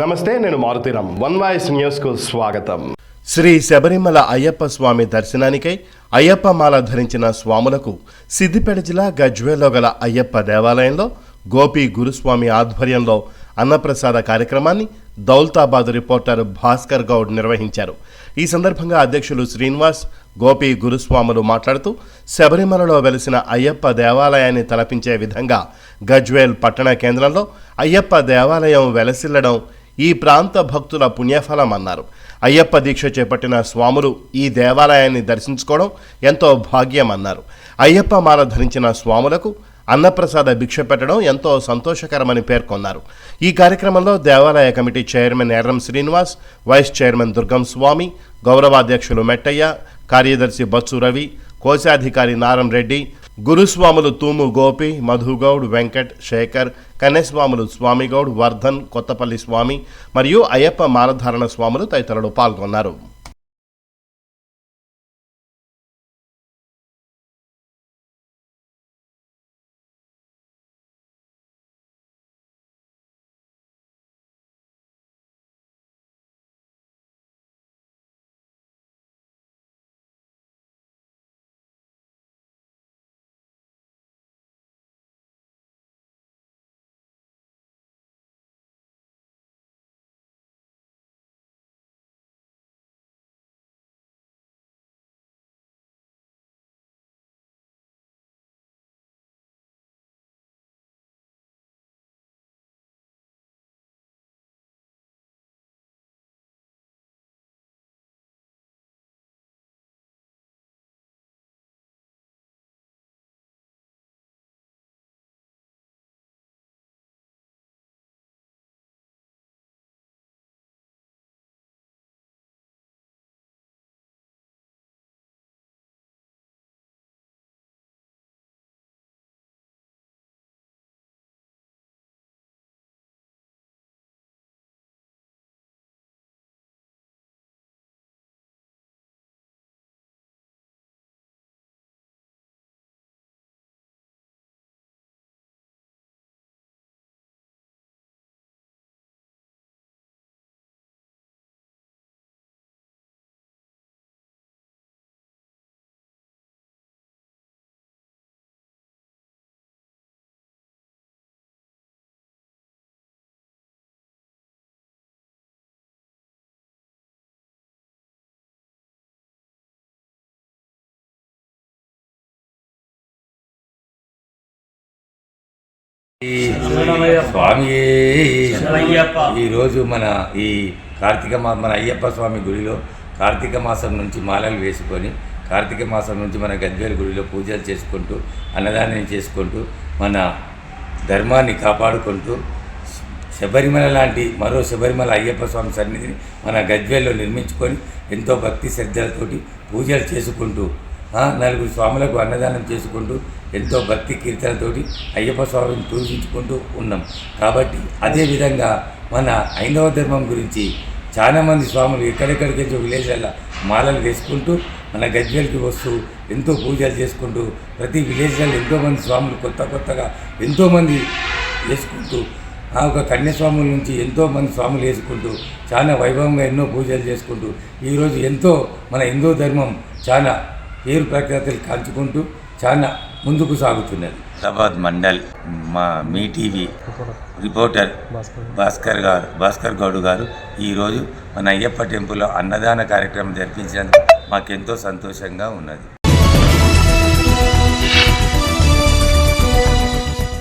నమస్తే నేను Maruthi Ram one voice న్యూస్కు స్వాగతం. శ్రీ శబరిమల అయ్యప్ప స్వామి దర్శనానికై అయ్యప్ప మాల ధరించిన స్వాములకు సిద్దిపేట జిల్లా గజ్వేలో గల అయ్యప్ప దేవాలయంలో గోపి గురుస్వామి ఆధ్వర్యంలో అన్నప్రసాద కార్యక్రమాన్ని దౌల్తాబాద్ రిపోర్టర్ భాస్కర్ గౌడ్ నిర్వహించారు. ఈ సందర్భంగా అధ్యక్షులు శ్రీనివాస్ గోపి గురుస్వాములు మాట్లాడుతూ శబరిమలలో వెలిసిన అయ్యప్ప దేవాలయాన్ని తలపించే విధంగా గజ్వేల్ పట్టణ కేంద్రంలో అయ్యప్ప దేవాలయం వెలసిల్లడం ఈ ప్రాంత భక్తుల పుణ్యఫలం అన్నారు అయ్యప్ప దీక్ష చేపట్టిన స్వాములు ఈ దేవాలయాన్ని దర్శించుకోవడం ఎంతో భాగ్యం అన్నారు అయ్యప్ప మాల ధరించిన స్వాములకు అన్నప్రసాద భిక్ష పెట్టడం ఎంతో సంతోషకరమని పేర్కొన్నారు. ఈ కార్యక్రమంలో దేవాలయ committee chairman Erram Srinivas vice chairman Durgam Swamy గౌరవాధ్యక్షులు Mettaiah కార్యదర్శి బత్సు రవి కోశాధికారి నారం రెడ్డి గురుస్వాములు తూము గోపి మధుగౌడ్ వెంకట్ శేఖర్ కన్యస్వాములు స్వామిగౌడ్ వర్ధన్ కొత్తపల్లి స్వామి మరియు అయ్యప్ప మాలధారణ స్వాములు తదితరులు పాల్గొన్నారు. స్వామి. ఈరోజు మన ఈ కార్తీక మా మన అయ్యప్ప స్వామి గుడిలో కార్తీక మాసం నుంచి మాలలు వేసుకొని కార్తీక మాసం నుంచి మన గద్వేల్ గుడిలో పూజలు చేసుకుంటూ అన్నదానం చేసుకుంటూ మన ధర్మాన్ని కాపాడుకుంటూ శబరిమల లాంటి మరో శబరిమల అయ్యప్ప స్వామి సన్నిధిని మన గజ్వేల్లో నిర్మించుకొని ఎంతో భక్తి శ్రద్ధలతోటి పూజలు చేసుకుంటూ నలుగురు స్వాములకు అన్నదానం చేసుకుంటూ ఎంతో భక్తి కీర్తనతోటి అయ్యప్ప స్వామిని పూజించుకుంటూ ఉన్నాం. కాబట్టి అదేవిధంగా మన హైందవ ధర్మం గురించి చాలామంది స్వాములు ఎక్కడెక్కడికి విలేజ్లలో మాలలు వేసుకుంటూ మన గజ్వేల్కి వస్తూ ఎంతో పూజలు చేసుకుంటూ ప్రతి విలేజ్లలో ఎంతోమంది స్వాములు కొత్త కొత్తగా ఎంతోమంది వేసుకుంటూ ఆ ఒక కన్యస్వాముల నుంచి ఎంతో మంది స్వాములు వేసుకుంటూ చాలా వైభవంగా ఎన్నో పూజలు చేసుకుంటూ ఈరోజు ఎంతో మన హిందూ ధర్మం చాలా పేరు ప్రఖ్యాతులు కాల్చుకుంటూ చాలా ముందుకు సాగుతున్నది. హైదరాబాద్ మండల్ మా మీ టీవీ రిపోర్టర్ భాస్కర్ గారు భాస్కర్ గౌడ్ గారు ఈరోజు మన అయ్యప్ప టెంపుల్లో అన్నదాన కార్యక్రమం జరిపించినందుకు మాకెంతో సంతోషంగా ఉన్నది.